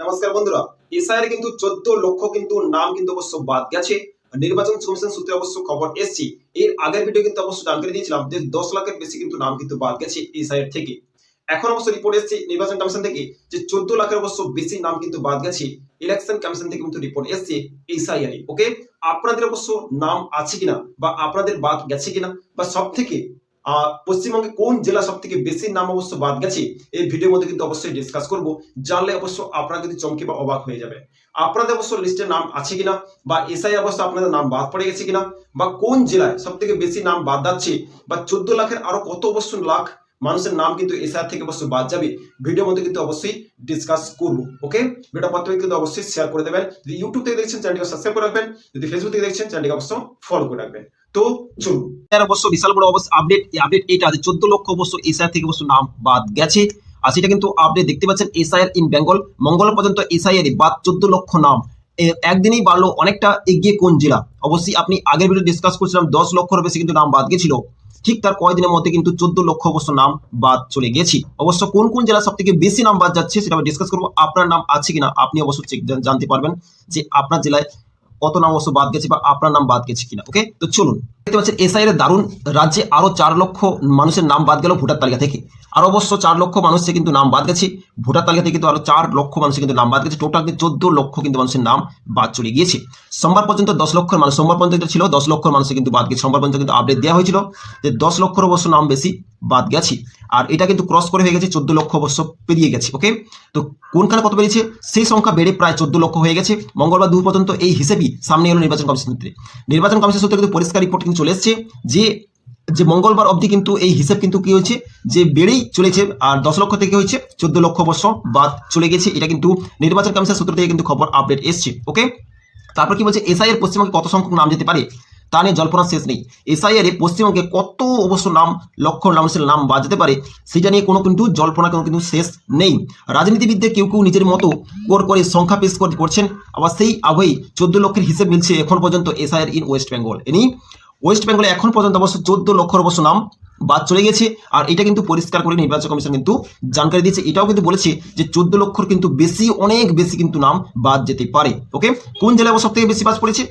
নমস্কার বন্ধুরা, এসআইআর কিন্তু চোদ্দ লক্ষ কিন্তু নাম কিন্তু অবশ্য বাদ গেছে। নির্বাচন কমিশন সূত্রে অবশ্য খবর এসছি। এর আগের ভিডিও কিন্তু অবশ্য জানকারি দিয়েছিলাম যে দশ লাখের বেশি কিন্তু নাম কিন্তু বাদ গেছে এসআইআর থেকে। এখন অবশ্য রিপোর্ট এসছে নির্বাচন কমিশন থেকে যে চোদ্দ লাখের অবশ্য বেশি নাম কিন্তু বাদ গেছে। ইলেকশন কমিশন থেকে কিন্তু রিপোর্ট এসছে এসআইআর ওকে আপনাদের অবশ্য নাম আছে কিনা বা আপনাদের বাদ গেছে কিনা বা সব থেকে পশ্চিমবঙ্গে কোন জেলা সব থেকে বেশি নাম অবশ্য বাদ গেছে, এই ভিডিওর মধ্যে কিন্তু অবশ্যই ডিসকাস করব। জানলে অবশ্য আপনারা কিন্তু চমকে বা অবাক হয়ে যাবে আপনাদের অবশ্য লিস্টে নাম আছে কিনা বা এসআই অবশ্য আপনাদের নাম বাদ পড়ে গেছে কিনা বা কোন জেলায় সব থেকে বেশি নাম বাদ যাচ্ছে বা চোদ্দ লাখের আরও কত অবশ্য লাখ মানুষের নাম কিন্তু এসআই থেকে অবশ্যই বাদ যাবে। ভিডিওর মধ্যে কিন্তু অবশ্যই ডিসকাস করব, ওকে? ভিডিও প্রথমে কিন্তু অবশ্যই শেয়ার করে দেবেন। যদি ইউটিউব থেকে দেখছেন চ্যানেলটিকে সাবস্ক্রাইব করে রাখবেন। যদি ফেসবুক থেকে দেখছেন চ্যানেলটিকে অবশ্য ফলো করে রাখবেন। তো চলুন। এর অবশ্য বিশাল বড় অবশ্য আপডেট আপডেট এটা যে চোদ্দ লক্ষ অবশ্য এসআইআর থেকে অবশ্য নাম বাদ গেছে। আর সেটা কিন্তু আপনি দেখতে পাচ্ছেন এসআইআর ইন বেঙ্গল মঙ্গল পর্যন্ত এসআইআর বাদ চোদ্দ লক্ষ নাম। একদিনেই বাড়লো অনেকটা এগিয়ে কোন জেলা? অবশ্যই আপনি আগের ভিডিও ডিসকাস করছিলাম, দশ লক্ষর বেশি কিন্তু নাম বাদ গেছিল। ঠিক তার কয়েকদিনের মধ্যে কিন্তু চোদ্দ লক্ষ অবশ্য নাম বাদ চলে গেছি। অবশ্য কোন কোন জেলা সব থেকে বেশি নাম বাদ যাচ্ছে সেটা আমি ডিসকাস করব। আপনার নাম আছে কিনা, আপনি অবশ্য জানতে পারবেন যে আপনার জেলায় কত নাম অবশ্য বাদ গেছে বা আপনার নাম বাদ গেছে কিনা ওকে তো চলুন, দেখতে পাচ্ছেন এসআই এর দারুণ রাজ্যে আরও চার লক্ষ মানুষের নাম বাদ গেল ভোটার তালিকা থেকে। আর অবশ্য চার লক্ষ মানুষের কিন্তু নাম বাদ গেছে। ভোটার তালিকা থেকে কিন্তু আরও চার লক্ষ মানুষের কিন্তু নাম বাদ গেছে। টোটাল কিন্তু চোদ্দ লক্ষ কিন্তু মানুষের নাম বাদ চলে গিয়েছে। সোমবার পর্যন্ত দশ লক্ষ মানুষ সোমবার পর্যন্ত ছিল, দশ লক্ষ মানুষের কিন্তু বাদ গেছে। সোমবার পর্যন্ত কিন্তু আপডেট দেওয়া হয়েছিল যে দশ লক্ষর অবশ্য নাম বেশি। বাদ গেছি। আর এটা কিন্তু ক্রস করে হয়ে গেছে চোদ্দ লক্ষ অবশ্য পেরিয়ে গেছে ওকে তো কোনখানে কত বেরিয়েছে? সেই সংখ্যা বেড়ে প্রায় চোদ্দ লক্ষ হয়ে গেছে। মঙ্গলবার দুপুর পর্যন্ত এই হিসেবেই সামনে এলো নির্বাচন কমিশন সূত্রে। নির্বাচন কমিশন সূত্রে কিন্তু পরিষ্কার রিপোর্ট কিন্তু চলে এসছে যে যে মঙ্গলবার অবধি কিন্তু এই হিসেব কিন্তু কি হয়েছে? যে বেড়েই চলেছে, আর দশ লক্ষ থেকে হয়েছে চোদ্দ লক্ষ অবশ্য বাদ চলে গেছে। এটা কিন্তু নির্বাচন কমিশন সূত্র থেকে কিন্তু খবর আপডেট এসছে ওকে তারপর কি বলছে? এসআই এর পশ্চিমবঙ্গে কত সংখ্যক নাম যেতে পারে? তা নিয়ে জল্পনা শেষ নেই। এসআইআর পশ্চিমবঙ্গে কত অবশ্য নাম লক্ষ মানুষের নাম বাদ যেতে পারে, সেটা নিয়ে কোনো কিন্তু জল্পনা, কোনো কিন্তু শেষ নেই। রাজনীতিবিদদের কেউ কেউ নিজের মতো কোর করে সংখ্যা পেশ করে করছেন, আবার সেই আবহেই চোদ্দ লক্ষের হিসেব মিলছে এখন পর্যন্ত SIR in West Bengal. Any, West বেঙ্গলে এখন পর্যন্ত অবশ্য চোদ্দ লক্ষর অবশ্য নাম বাদ চলে গেছে, আর এটা কিন্তু পরিষ্কার করে নির্বাচন কমিশন কিন্তু জানকারি দিয়েছে। এটাও কিন্তু বলেছে যে চোদ্দ লক্ষর কিন্তু বেশি, অনেক বেশি কিন্তু নাম বাদ যেতে পারে। ওকে? কোন জেলায় সব থেকে বেশি বাদ পড়েছে?